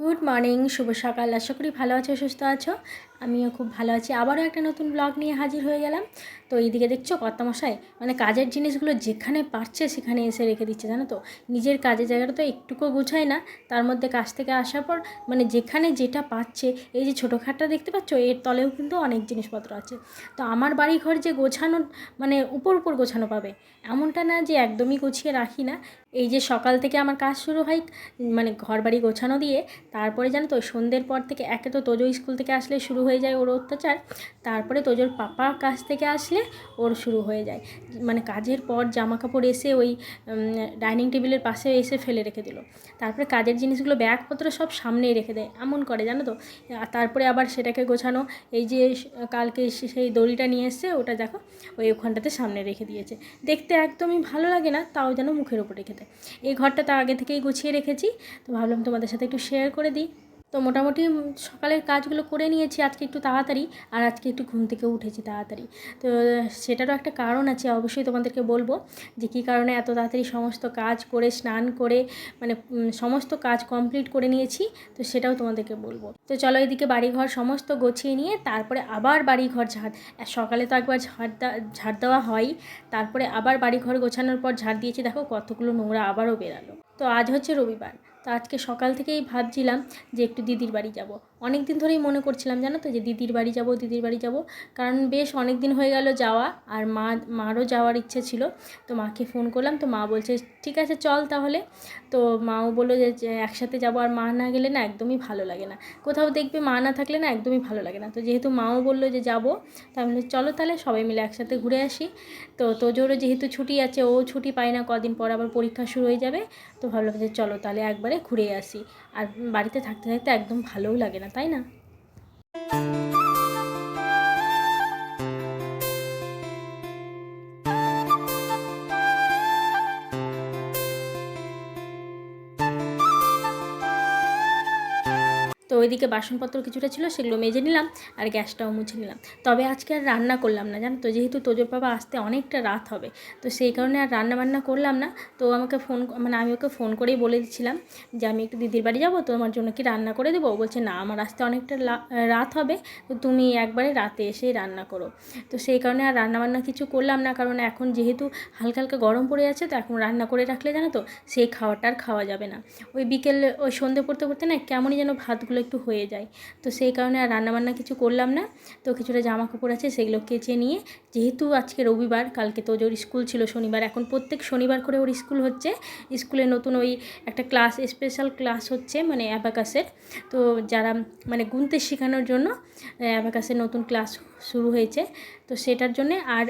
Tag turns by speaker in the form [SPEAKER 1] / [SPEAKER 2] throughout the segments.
[SPEAKER 1] Good morning শুভ সকাল। আশা করি ভালো আছো সুস্থ আছো। আমিও খুব ভালো আছি। আবারও একটা নতুন ব্লগ নিয়ে হাজির হয়ে গেলাম। তো এইদিকে দেখছ কর্তামশাই? মানে কাজের জিনিসগুলো যেখানে পারছে সেখানে এসে রেখে দিচ্ছে, জানো তো? নিজের কাজের জায়গাটা তো একটুকু গুছায় না। তার মধ্যে কাজ থেকে আসার পর মানে যেখানে যেটা পাচ্ছে, এই যে ছোটোখাটটা দেখতে পাচ্ছ, এর তলেও কিন্তু অনেক জিনিসপত্র আছে। তো আমার বাড়ি ঘর যে গোছানো মানে উপর উপর গোছানো পাবে, এমনটা না যে একদমই গুছিয়ে রাখি না। এই যে সকাল থেকে আমার কাজ শুরু হয় মানে ঘর বাড়ি গোছানো দিয়ে, তারপরে জানো তো সন্ধ্যের পর থেকে, একে তো তোজো স্কুল থেকে আসলে শুরু হয়ে যায় ওর অত্যাচার, তারপরে তোজোর পাপা কাজ থেকে আসলে ওর শুরু হয়ে যায়। মানে কাজের পর জামা কাপড় এসে ওই ডাইনিং টেবিলের পাশে এসে ফেলে রেখে দিল। তারপরে কাজের জিনিসগুলো ব্যাগপত্র সব সামনেই রেখে দেয়, এমন করে জানো তো। তারপরে আবার সেটাকে গোছানো, এই যে কালকে সেই দড়িটা নিয়ে এসছে, ওটা দেখো, ওই ওখানটাতে সামনে রেখে দিয়েছে। দেখতে একদমই ভালো লাগে না, তাও যেন মুখের উপর রেখে দেয়। এই ঘরটা তো আগে থেকেই গুছিয়ে রেখেছি, তো ভাবলাম তোমাদের সাথে একটু শেয়ার করে দিই। তো মোটামুটি সকালের কাজগুলো করে নিয়েছি, আজকে একটু তাড়াতাড়ি আর আজকে একটু ঘুম থেকে উঠেছি তাড়াতাড়ি। তো সেটারও একটা কারণ আছে, অবশ্যই তোমাদেরকে বলব যে কী কারণে এত তাড়াতাড়ি সমস্ত কাজ করে, স্নান করে মানে সমস্ত কাজ কমপ্লিট করে নিয়েছি, তো সেটাও তোমাদেরকে বলব। তো চলো এদিকে বাড়িঘর সমস্ত গোছিয়ে নিয়ে তারপরে আবার বাড়িঘর ঝাড় সকালে তো একবার ঝাড় ঝাড় দেওয়া হয়, তারপরে আবার বাড়িঘর গোছানোর পর ঝাড় দিয়েছি, দেখো কতগুলো নোংরা আবারও বেরালো। তো আজ হচ্ছে রবিবার আজকে সকাল থেকেই ভাবছিলাম যে একটু দিদির বাড়ি যাব। অনেক দিন ধরেই মনে করছিলাম, জানো তো, যে দিদির বাড়ি যাব, দিদির বাড়ি যাব। কারণ বেশ অনেক দিন হয়ে গেল যাওয়া, আর মা, মারও যাওয়ার ইচ্ছে ছিল। তো মাকে ফোন করলাম, তো মা বলছে, ঠিক আছে, চল তাহলে। তো মাও বলল যে একসাথে যাব, আর মা না গেলে না একদমই ভালো লাগে না। কোথাও দেখবে মা না থাকলে না একদমই ভালো লাগে না। তো যেহেতু মাও বলল যে যাব আমি চলো তাহলে, সবাই মিলে একসাথে ঘুরে আসি। তো তোজোরও যেহেতু ছুটি আছে, ও ছুটি পায় না, কদিন পর আবার পরীক্ষা শুরু হয়ে যাবে। তো ভাবলাম যে, চলো তাহলে একবারে ঘুরে আসি। আর বাড়িতে থাকতে থাকতে একদম ভালোও লাগে না তাই না? ওইদিকে বাসনপত্র কিছুটা ছিল সেগুলো মেজে নিলাম আর গ্যাসটাও মুছে নিলাম। তবে আজকে আর রান্না করলাম না, জানো তো? যেহেতু তোজোর বাবা আসতে অনেকটা রাত হবে, তো সেই কারণে আর রান্না বান্না করলাম না। তো আমাকে ফোন মানে আমি ওকে ফোন করেই বলে দিচ্ছিলাম যে আমি একটু দিদির বাড়ি যাব তোমার জন্য কি রান্না করে দেবো? বলছে, না, আমার আসতে অনেকটা রাত হবে, তো তুমি একবারে রাতে এসেই রান্না করো। তো সেই কারণে আর রান্না বান্না কিছু করলাম না, কারণ এখন যেহেতু হালকা হালকা গরম পড়ে আছে, তো এখন রান্না করে রাখলে জানো তো, সেই খাওয়াটা আর খাওয়া যাবে না। ওই বিকেল, ওই সন্ধে পড়তে পড়তে না কেমনই যেন ভাতগুলো একটু হয়ে যায়। তো সেই কারণে আর রান্নাবান্না কিছু করলাম না। তো কিছুটা জামা কাপড় আছে সেগুলো কেচে নিয়ে, যেহেতু আজকে রবিবার, কালকে তো ওর স্কুল ছিল শনিবার, এখন প্রত্যেক শনিবার করে ওর স্কুল হচ্ছে। স্কুলে নতুন ওই একটা ক্লাস স্পেশাল ক্লাস হচ্ছে মানে অ্যাবাকাসের। তো যারা মানে গুনতে শেখানোর জন্য, অ্যাবাকাসের নতুন ক্লাস শুরু হয়েছে। তো সেটার জন্যে আর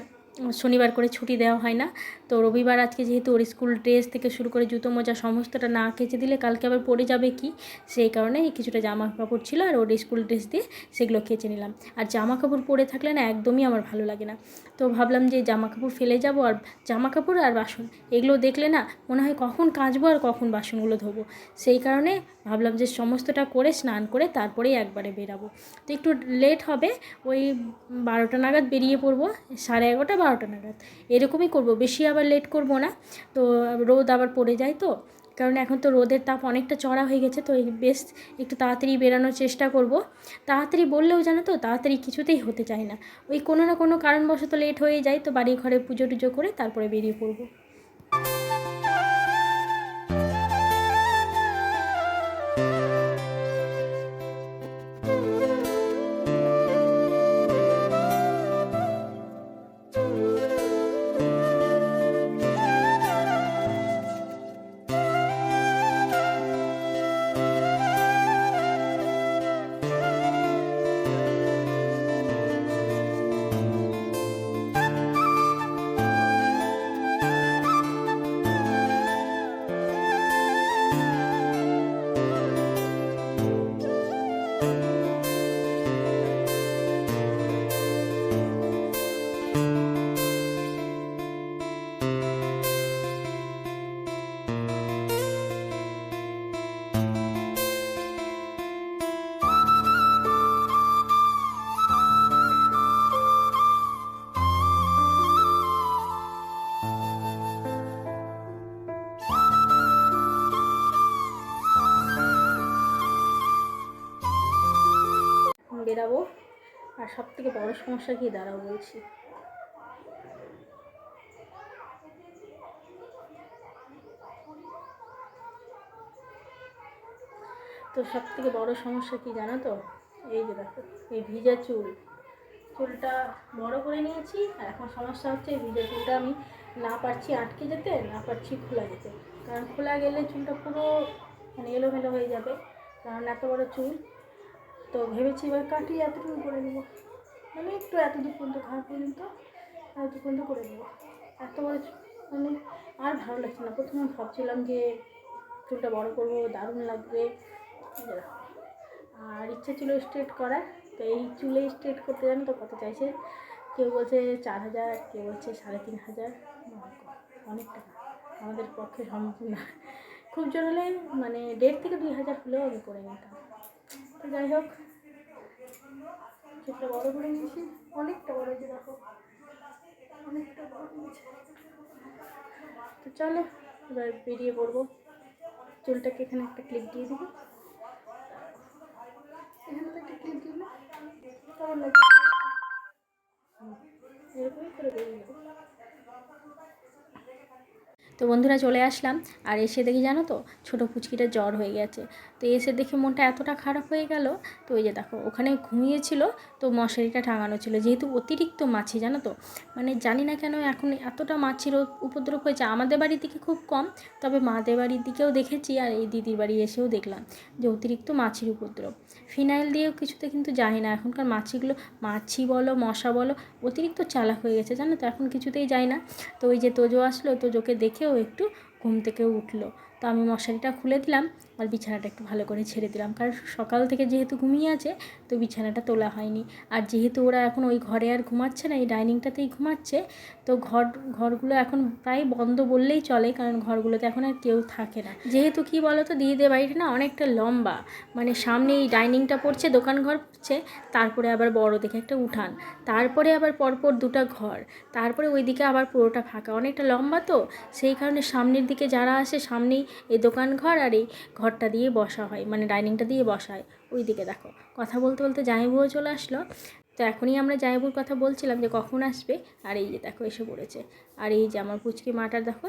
[SPEAKER 1] শনিবার করে ছুটি দেওয়া হয় না। তো রবিবার আজকে যেহেতু ওর স্কুল ড্রেস থেকে শুরু করে জুতো, মোজা সমস্তটা না কেচে দিলে কালকে আবার পড়ে যাবে কি? সেই কারণে কিছুটা জামা কাপড় ছিল আর ওর স্কুল ড্রেস দিয়ে সেগুলো কেচে নিলাম। আর জামা কাপড় পরে থাকলে না একদমই আমার ভালো লাগে না। তো ভাবলাম যে জামা কাপড় ফেলে যাব আর জামা কাপড় আর বাসন, এগুলো দেখলে না মনে হয় কখন কাচবো আর কখন বাসনগুলো ধোবো। সেই কারণে ভাবলাম যে সমস্তটা করে স্নান করে তারপরেই একবারে বেরাবো। তো একটু লেট হবে, ওই বারোটা নাগাদ বেরিয়ে পড়ব, সাড়ে এগারোটা বারোটা নাগাদ। এরকমই করব, বেশি আবার লেট করব না। তো রোদ আবার পড়ে যায় তো। কারণ এখন তো রোদের তাপ অনেকটা চড়া হয়ে গেছে তো এই বেশ একটু তাড়াতাড়ি বেরানোর চেষ্টা করব। তাড়াতাড়ি বললেও জানো তো, তাড়াতাড়ি কিছুতেই হতে চায় না। ওই কোনো না কোনো কারণবশত লেট হয়ে যায় তো বাড়ি ঘরে পুজো টুজো করে তারপরে বেরিয়ে পড়ব। বেরাবো আর সব থেকে বড়ো সমস্যা কি দাঁড়াও বলছি। তো সব থেকে বড়ো সমস্যা কি জানো তো? এই যে দেখো, এই ভিজা চুল। চুলটা বড় করে নিয়েছি, আর এখন সমস্যা হচ্ছে এই ভিজা চুলটা আমি না পারছি আটকে যেতে, না পারছি খোলা যেতে। কারণ খোলা গেলে চুলটা পুরো মানে এলোমেলো হয়ে যাবে। কারণ এত বড় চুল তো ভেবেছি এবার কাটিয়ে এতটুকু করে নেব। মানে একটু এতদূর পর্যন্ত খাওয়া পর্যন্ত এতদূর পর্যন্ত করে নেব। এত মানে আর ভালো লাগছে না। প্রথমে ভাবছিলাম যে চুলটা বড় করব, দারুণ লাগবে। আর ইচ্ছে ছিল স্ট্রেট করার। তো এই চুলে স্ট্রেট করতে জানো তো কত চাইছে? কেউ বলছে চার হাজার, কেউ বলছে সাড়ে তিন হাজার। অনেক টাকা। আমাদের পক্ষে সম্ভব না। খুব জোর হলে মানে দেড় থেকে দুই হাজার হলেও আমি করে নিতাম। যাই হোক চুলটা বড় করে নিয়েছি। অনেকটা বড় যে দেখো, অনেকটা তো চলো, এবার বেরিয়ে পড়ব। চুলটাকে এখানে একটা ক্লিপ দিয়ে দিবি। এখানে তো একটা ক্লিপ দিবি কেমন লাগবে এরকমই করে বেরিয়ে যাব। তো বন্ধুরা চলে আসলাম। আর এসে দেখি জানো তো, ছোটো পুচকিটা জ্বর হয়ে গেছে। তো এসে দেখে মনটা এতটা খারাপ হয়ে গেল, তো ওই যে দেখো, ওখানে ঘুমিয়েছিল, তো মশারিটা টাঙানো ছিল। যেহেতু অতিরিক্ত মাছি, জানো তো মানে জানি না কেন এখন এতটা মাছির উপদ্রব হয়েছে। আমাদের বাড়ির দিকে খুব কম, তবে মাদের বাড়ির দিকেও দেখেছি আর এই দিদির বাড়ি এসেও দেখলাম যে অতিরিক্ত মাছির উপদ্রব। ফিনাইল দিয়েও কিছুতে কিন্তু যায় না এখনকার মাছিগুলো, মাছি বলো, মশা বলো, অতিরিক্ত চালাক হয়ে গেছে, জানো তো, এখন কিছুতেই যায় না তো ওই যে তোজো আসলো, তোজোকে দেখেও একটু ঘুম থেকে উঠল। তো আমি মশারিটা খুলে দিলাম আর বিছানাটা একটু ভালো করে ছেড়ে দিলাম। কারণ সকাল থেকে যেহেতু ঘুমিয়ে আছে, তো বিছানাটা তোলা হয়নি। আর যেহেতু ওরা এখন ওই ঘরে আর ঘুমাচ্ছে না, এই ডাইনিংটাতেই ঘুমাচ্ছে, তো ঘর, ঘরগুলো এখন প্রায় বন্ধ বললেই চলে, কারণ ঘরগুলোতে এখন আর কেউ থাকে না। যেহেতু কি বলো তো দিদিদের বাড়িটা না অনেকটা লম্বা। মানে সামনে এই ডাইনিংটা পড়ছে, দোকান ঘর পড়ছে, তারপরে আবার বড় দেখে একটা উঠান। তারপরে আবার পরপর দুটো ঘর। তারপরে ওইদিকে আবার পুরোটা ফাঁকা। অনেকটা লম্বা তো, সেই কারণে সামনের দিকে যারা আসে সামনেই এই দোকান ঘর আর এই ঘরটা দিয়ে বসা হয় মানে ডাইনিংটা দিয়ে বসা হয়। ওই দিকে দেখো, কথা বলতে বলতে জামাইবুও চলে আসলো। তো এখনই আমরা জামাইবুর কথা বলছিলাম যে কখন আসবে, আর এই যে দেখো এসে পড়েছে। আর এই যে আমার পুচকি মাটার দেখো,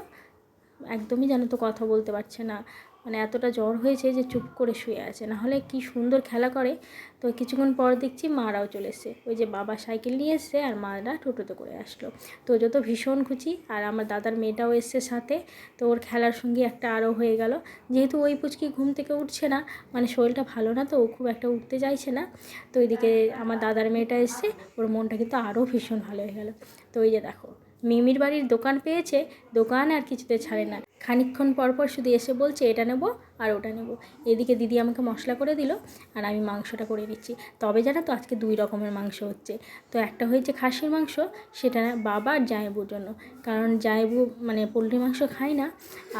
[SPEAKER 1] একদমই যেন তো কথা বলতে পারছে না। মানে এতটা জ্বর হয়েছে যে চুপ করে শুয়ে আছে। না হলে কি সুন্দর খেলা করে? তো কিছুক্ষণ পর দেখছি মারাও চলে এসছে। ওই যে বাবা সাইকেল নিয়ে এসছে আর মারা টোটোতে করে আসলো। তো যত ভীষণ খুশি আর আমার দাদার মেয়েটাও এসছে সাথে। তো ওর খেলার সঙ্গে একটা আরও হয়ে গেল। যেহেতু ওই পুচকি ঘুম থেকে উঠছে না মানে শরীরটা ভালো না তো, ও খুব একটা উঠতে চাইছে না। তো ওইদিকে আমার দাদার মেয়েটা এসছে, ওর মনটা কিন্তু আরও ভীষণ ভালো হয়ে গেল। তো ওই যে দেখো, মিমির বাড়ির দোকান পেয়েছে, দোকান আর কিছুতে ছাড়ে না। খানিকক্ষণ পর পর শুধু এসে বলছে, এটা নেব আর ওটা নেব। এদিকে দিদি আমাকে মশলা করে দিল আর আমি মাংসটা করে দিচ্ছি তবে জানো তো আজকে দুই রকমের মাংস হচ্ছে। তো একটা হয়েছে খাসির মাংস, সেটা বাবা আর জায়েবুর জন্য। কারণ জায়েবু মানে পোলট্রি মাংস খায় না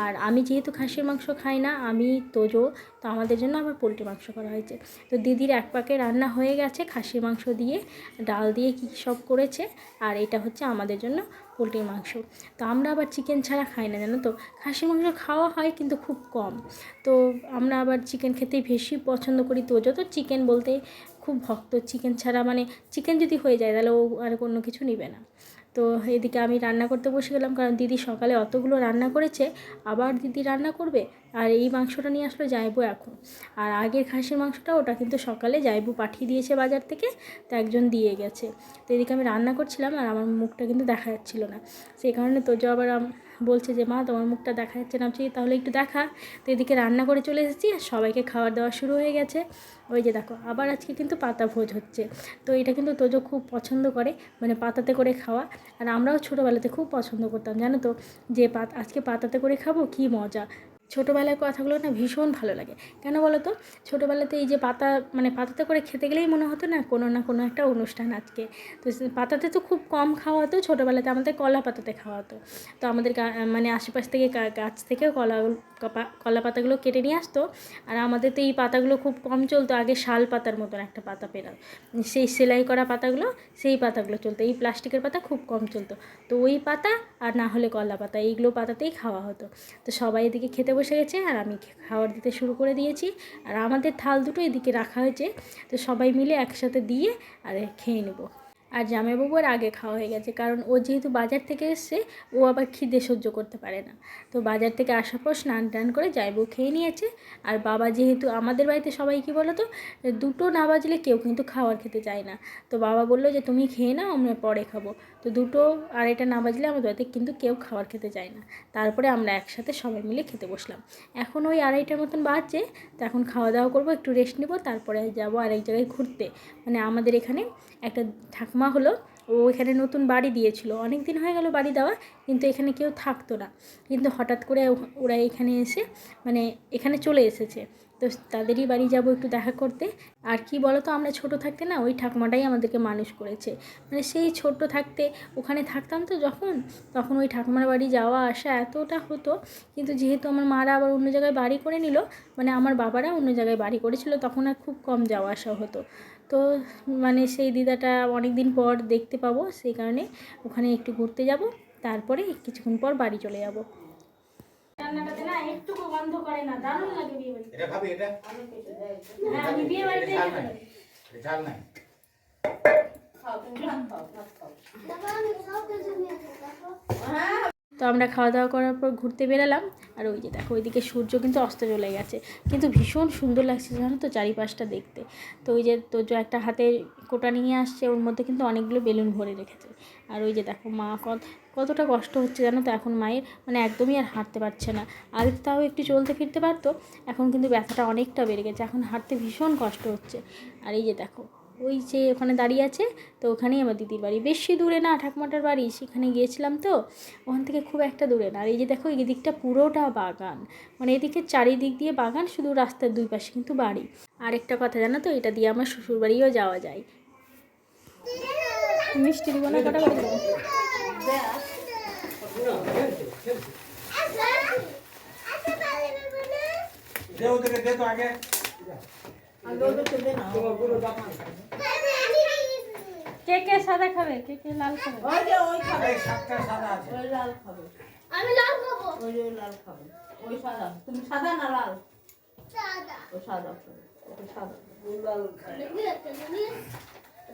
[SPEAKER 1] আর আমি যেহেতু খাসির মাংস খাই না, আমি তোজো, তো আমাদের জন্য আবার পোলট্রি মাংস করা হয়েছে। তো দিদির এক পাকে রান্না হয়ে গেছে খাসির মাংস দিয়ে, ডাল দিয়ে কী সব করেছে আর এটা হচ্ছে আমাদের জন্য পোলট্রির মাংস। তো আমরা আবার চিকেন ছাড়া খাই না, জানো তো? খাসির মাংস খাওয়া হয় কিন্তু খুব কম। তো আমরা আবার চিকেন খেতেই বেশি পছন্দ করি। তো যত চিকেন বলতে খুব ভক্ত চিকেন ছাড়া মানে চিকেন যদি হয়ে যায় তাহলে ও আর কোনো কিছু নেবে না। তো এদিকে আমি রান্না করতে বসে গেলাম, কারণ দিদি সকালে অতগুলো রান্না করেছে। আবার দিদি রান্না করবে? আর এই মাংসটা নিয়ে আসলো যাইবো এখন। আর আগের খাসির মাংসটা ওটা কিন্তু সকালে যাইবু পাঠিয়ে দিয়েছে বাজার থেকে তো একজন দিয়ে গেছে। তো এদিকে আমি রান্না করছিলাম আর আমার মুখটা কিন্তু দেখা যাচ্ছিল না। সেই কারণে তোজো আবার বলছে যে মা তোমার মুখটা দেখা যাচ্ছে না। বলছি, তাহলে একটু দেখা। তো এদিকে রান্না করে চলে এসেছি আর সবাইকে খাবার দেওয়া শুরু হয়ে গেছে। ওই যে দেখো আবার আজকে কিন্তু পাতা ভোজ হচ্ছে। তো এটা কিন্তু তোজো খুব পছন্দ করে মানে পাতাতে করে খাওয়া। আর আমরাও ছোটোবেলাতে খুব পছন্দ করতাম জানো তো? যে পাত আজকে পাতাতে করে খাব কী মজা। ছোটোবেলার কথাগুলো না ভীষণ ভালো লাগে। কেন বলো তো ছোটোবেলাতে এই যে পাতা মানে পাতাতে করে খেতে গেলেই মনে হতো না কোনো না কোনো একটা অনুষ্ঠান আজকে। তো পাতাতে তো খুব কম খাওয়া হতো, ছোটোবেলাতে আমাদের কলা পাতাতে খাওয়া হতো। তো আমাদের মানে আশেপাশ থেকে গাছ থেকেও কলা কলা পাতাগুলো কেটে নিয়ে আসতো। আর আমাদের তো এই পাতাগুলো খুব কম চলতো, আগে শাল পাতার মতন একটা পাতা পেরা সেই সেলাই করা পাতাগুলো, সেই পাতাগুলো চলতো। এই প্লাস্টিকের পাতা খুব কম চলতো। তো ওই পাতা আর না হলে কলা পাতা, এইগুলো পাতাতেই খাওয়া হতো। তো সবাই এদিকে খেতে বসে গেছে, আর আমি খাবার দিতে শুরু করে দিয়েছি। আর আমাদের থাল দুটো এদিকে রাখা হয়েছে। তো সবাই মিলে একসাথে দিয়ে, আর খেয়ে নেব। আর জামাইবাবুর আগে খাওয়া হয়ে গেছে, কারণ ও যেহেতু বাজার থেকে এসছে, ও আবার খিদে সহ্য করতে পারে না। তো বাজার থেকে আসার পর স্নান টান করে জামাইবাবু খেয়ে নিয়েছে। আর বাবা যেহেতু আমাদের বাড়িতে সবাই কী বলো তো দুটো না বাজলে কেউ কিন্তু খাওয়ার খেতে চায় না। তো বাবা বলল যে, তুমি খেয়ে নাও, আমরা পরে খাব। তো দুটো আড়াইটা না বাজলে আমাদের বাড়িতে কিন্তু কেউ খাবার খেতে চায় না। তারপরে আমরা একসাথে সবাই মিলে খেতে বসলাম। এখন ওই আড়াইটার মতন বাজছে, তো এখন খাওয়া দাওয়া করব, একটু রেস্ট নেব, তারপরে যাব আরেক জায়গায় ঘুরতে। মানে আমাদের এখানে একটা ঠাকুমা হলো, ও এখানে নতুন বাড়ি দিয়েছিল। অনেক দিন হয়ে গেল বাড়ি দেওয়া, কিন্তু এখানে কেউ থাকতো না। কিন্তু হঠাৎ করে ওরা এখানে এসে মানে এখানে চলে এসেছে। তো তাদেরই বাড়ি যাব একটু দেখা করতে। আর কি বলো তো আমরা ছোট থাকতে না ওই ঠাকুমাটাই আমাদেরকে মানুষ করেছে। মানে সেই ছোট থাকতে, ওখানে থাকতাম তো যখন, তখন ওই ঠাকুমার বাড়ি যাওয়া, আসা এতটা হতো। কিন্তু যেহেতু আমার মারা আবার অন্য জায়গায় বাড়ি করে নিল মানে আমার বাবারা অন্য জায়গায় বাড়ি করেছিল, তখন আর খুব কম যাওয়া, আসা হতো। তো মানে সেই দিদাটা অনেক দিন পর দেখতে পাবো, সেই কারণে ওখানে একটু ঘুরতে যাব, তারপরে কিছুক্ষণ পর বাড়ি চলে যাব। রান্নাটাতে না একটুকু গন্ধ করে না দারুণ লাগে বিয়ে বাড়ি
[SPEAKER 2] এটা খাবি এটা?
[SPEAKER 1] হ্যাঁ আমি বিয়ে বাড়িতে
[SPEAKER 2] এটা ঝাল নাই
[SPEAKER 1] তো আমরা খাওয়া দাওয়া করার পর ঘুরতে বেরালাম আর ওই যে দেখো ওইদিকে সূর্য কিন্তু অস্ত চলে গেছে। কিন্তু ভীষণ সুন্দর লাগছে জানো তো চারিপাশটা দেখতে। তো ওই যে তো যে একটা হাতে কোটা নিয়ে আসছে ওর মধ্যে কিন্তু অনেকগুলো বেলুন ভরে রেখেছে। আর ওই যে দেখো মা কত কতটা কষ্ট হচ্ছে জানো তো? এখন মায়ের মানে একদমই আর হাঁটতে পারছে না। আগে তাও একটু চলতে ফিরতে পারতো, এখন কিন্তু ব্যথাটা অনেকটা বেড়ে গেছে। এখন হাঁটতে ভীষণ কষ্ট হচ্ছে। আর এই যে দেখো, ওই যে ওখানে দাঁড়িয়ে আছে, তো ওখানেই আমার দিদির বাড়ি। বেশি দূরে না, ঠাকুমাটার বাড়ি, সেখানে গিয়েছিলাম তো, ওখান থেকে খুব একটা দূরে না। আর এই যে দেখো এই দিকটা পুরোটা বাগান। মানে এদিকে চারিদিক দিয়ে বাগান, শুধু রাস্তার দুই পাশে কিন্তু বাড়ি। আরেকটা কথা জানো তো, এটা দিয়ে আমার শ্বশুর বাড়িও যাওয়া যায়। মিষ্টি দিব না, কটা?
[SPEAKER 2] দে ওদেরকে দে তো আগে।
[SPEAKER 1] কে কে সাদা খাবে? কে কে লাল খাবে?
[SPEAKER 2] এই সাতটা সাদা আছে।
[SPEAKER 3] আমি লাল খাব।
[SPEAKER 4] ওই যে লাল খাবে। ওই সাদা। তুমি সাদা না লাল?
[SPEAKER 3] সাদা।
[SPEAKER 4] ওই সাদা। খাবে ওই সাদা। ওই লাল খাবে
[SPEAKER 3] দেখবি একটা জিনিস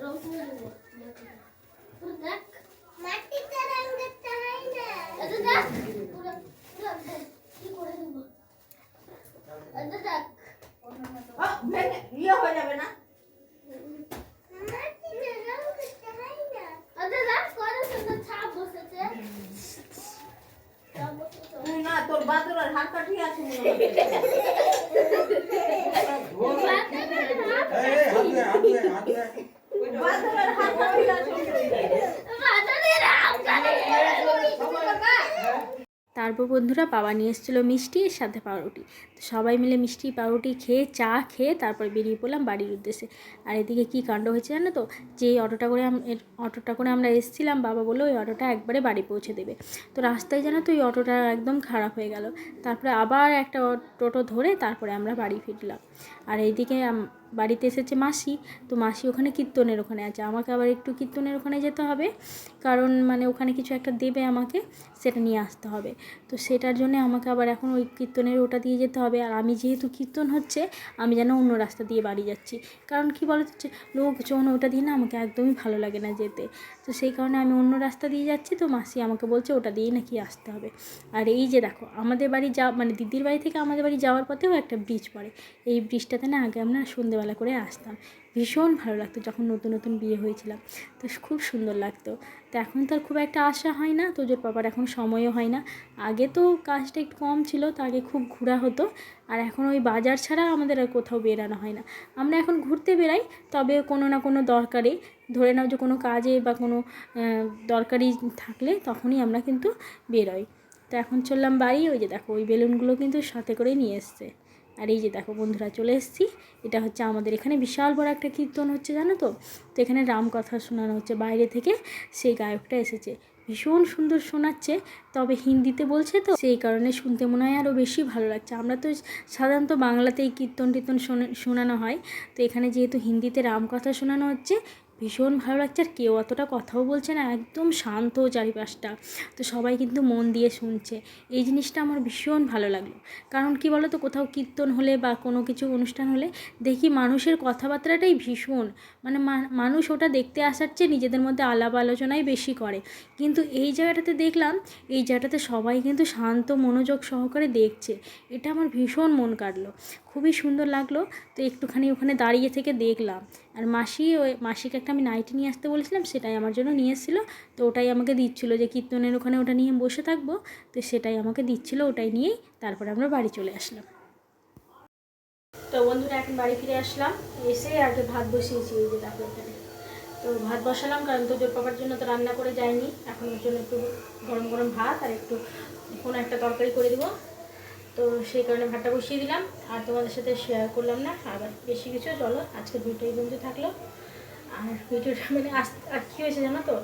[SPEAKER 3] রং করে দেবো পুরো দেখ মাটিতে রং করতে হয় না এটা দেখ পুরো পুরো দেখ কি করে দেবো এটা দেখ
[SPEAKER 4] আ, ভেঙে ইয়ে হয়ে যাবে না
[SPEAKER 3] মাটিতে রং করতে হয় না এটা দেখ করে সুন্দর ছাপ বসেছে ছাপ বসেছে।
[SPEAKER 4] তুই না তোর বাদরের হাতটা ঠিক আছে মনে হয়।
[SPEAKER 2] এই এই, হাত ধুয়ে হাত ধুয়ে হাত ধুয়ে
[SPEAKER 4] বাদরের হাতটা ঠিক আছে মনে হয়।
[SPEAKER 3] মাথায় রাম করে
[SPEAKER 1] তারপর বন্ধুরা। বাবা নিয়ে এসেছিল মিষ্টি, এর সাথে পাউরুটি। তো সবাই মিলে মিষ্টি, পাউরুটি খেয়ে, চা খেয়ে তারপর বেরিয়ে পড়লাম বাড়ির উদ্দেশ্যে। আর এদিকে কী কাণ্ড হয়েছে জানো তো? যে অটোটা করে অটোটা করে আমরা এসেছিলাম, বাবা বলল ওই অটোটা একবারে বাড়ি পৌঁছে দেবে। তো রাস্তায় জানো তো ওই অটোটা একদম খারাপ হয়ে গেল। তারপরে আবার একটা টোটো ধরে তারপরে আমরা বাড়ি ফিরলাম। আর এইদিকে বাড়িতে এসেছে মাসি, তো মাসি ওখানে কীর্তনের ওখানে আছে। আমাকে আবার একটু কীর্তনের ওখানে যেতে হবে, কারণ মানে ওখানে কিছু একটা দেবে আমাকে, সেটা নিয়ে আসতে হবে। তো সেটার জন্য আমাকে আবার এখন ওই কীর্তনের ওটা দিয়ে যেতে হবে। আর আমি যেহেতু কীর্তন হচ্ছে, আমি যেন অন্য রাস্তা দিয়ে বাড়ি যাচ্ছি। কারণ কি বলতো, যে লোকজন ওটা দিয়ে না আমাকে একদমই ভালো লাগে না যেতে। তো সেই কারণে আমি অন্য রাস্তা দিয়ে যাচ্ছি, তো মাসি আমাকে বলছে ওটা দিয়েই নাকি আসতে হবে। আর এই যে দেখো, আমাদের বাড়ি যা মানে দিদির বাড়ি থেকে আমাদের বাড়ি যাওয়ার পথেও একটা ব্রিজ পড়ে। এই ব্রিজটাতে না আগে আমরা সন্ধেবেলা করে আসতাম। ভীষণ ভালো লাগতো যখন নতুন নতুন বিয়ে হয়েছিলাম। তো খুব সুন্দর লাগতো। তো এখন তো আর খুব একটা আশা হয় না। তোজোর পাপার এখন সময়ও হয় না। আগে তো কাজটা একটু কম ছিল। তো আগে খুব ঘোরা হতো। আর এখন ওই বাজার ছাড়া আমাদের আর কোথাও বেরানো হয় না। আমরা এখন ঘুরতে বেরাই, তবে কোনো না কোনো দরকারে। ধরে নাও যে কোনো কাজে বা কোনো দরকারি থাকলে তখনই আমরা কিন্তু বেরোই। তো এখন চললাম বাড়ি। ওই যে দেখো, ওই বেলুনগুলো কিন্তু সাথে করে নিয়ে এসছে। আর এই যে দেখো বন্ধুরা, চলে এসেছি। এটা হচ্ছে আমাদের এখানে বিশাল বড় একটা কীর্তন হচ্ছে, জানো তো? তো এখানে রাম কথা শোনানো হচ্ছে, বাইরে থেকে সেই গায়কটা এসেছে। ভীষণ সুন্দর শোনাচ্ছে, তবে হিন্দিতে বলছে তো, সেই কারণে শুনতে মনে হয় আরও বেশি ভালো লাগছে। আমরা তো সাধারণত বাংলাতেই কীর্তন টীর্তন শোনা- শোনানো হয়। তো এখানে যেহেতু হিন্দিতে রামকথা শোনানো হচ্ছে ভীষণ ভালো লাগছে আর কেউ অতটা কথাও বলছে না, একদম শান্ত চারিপাশটা। তো সবাই কিন্তু মন দিয়ে শুনছে। এই জিনিসটা আমার ভীষণ ভালো লাগল। কারণ কি বলো তো কোথাও কীর্তন হলে বা কোনো কিছু অনুষ্ঠান হলে দেখি মানুষের কথাবার্তাটাই ভীষণ। মানে মানুষ ওটা দেখতে আসার চেয়ে নিজেদের মধ্যে আলাপ আলোচনাই বেশি করে। কিন্তু এই জায়গাটাতে দেখলাম, এই জায়গাটাতে সবাই কিন্তু শান্ত মনোযোগ সহকারে দেখছে। এটা আমার ভীষণ মন কাটলো খুবই সুন্দর লাগল। তো একটুখানি ওখানে দাঁড়িয়ে থেকে দেখলাম। আর মাসি ওই মাসিকে একটা আমি নাইটি নিয়ে আসতে বলেছিলাম, সেটাই আমার জন্য নিয়ে এসেছিল। তো ওটাই আমাকে দিচ্ছিল যে কীর্তনের ওখানে ওটা নিয়ে বসে থাকব। তো সেটাই আমাকে দিচ্ছিল, ওটাই নিয়েই তারপরে আমরা বাড়ি চলে আসলাম। তো বন্ধুরা, এখন বাড়ি ফিরে আসলাম। এসে আগে ভাত বসিয়েছি, এই যে দেখো এখানে। তো ভাত বসালাম, কারণ তো জোর পাপার জন্য তো রান্না করে যায়নি। এখন ওর জন্য একটু গরম গরম ভাত আর একটু কোনো একটা তরকারি করে দিব। তো সেই কারণে ভাতটা বসিয়ে দিলাম। আর তোমাদের সাথে শেয়ার করলাম না। আবার বেশি কিছু, চলো আজকে দুটোই বন্ধু থাকল। আর ভিডিওটা মানে আস, আর কী হয়েছে জানো তো?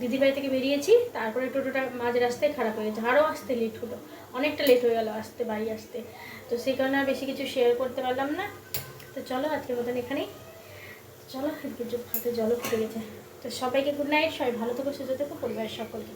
[SPEAKER 1] দিদির বাড়ি থেকে বেরিয়েছি, তারপরে টোটোটা মাঝ রাস্তায় খারাপ হয়ে গেছে। আরও আসতে লেট হলো। অনেকটা লেট হয়ে গেল আসতে, বাড়ি আসতে। তো সেই কারণে আর বেশি কিছু শেয়ার করতে পারলাম না। তো চলো, আজকের মতন এখানেই। চলো কিছু হাতে জলও ফুটে গেছে। তো সবাইকে গুড নাইট সবাই ভালো থেকো, সুস্থ থেকো, পরিবারের সকলকে।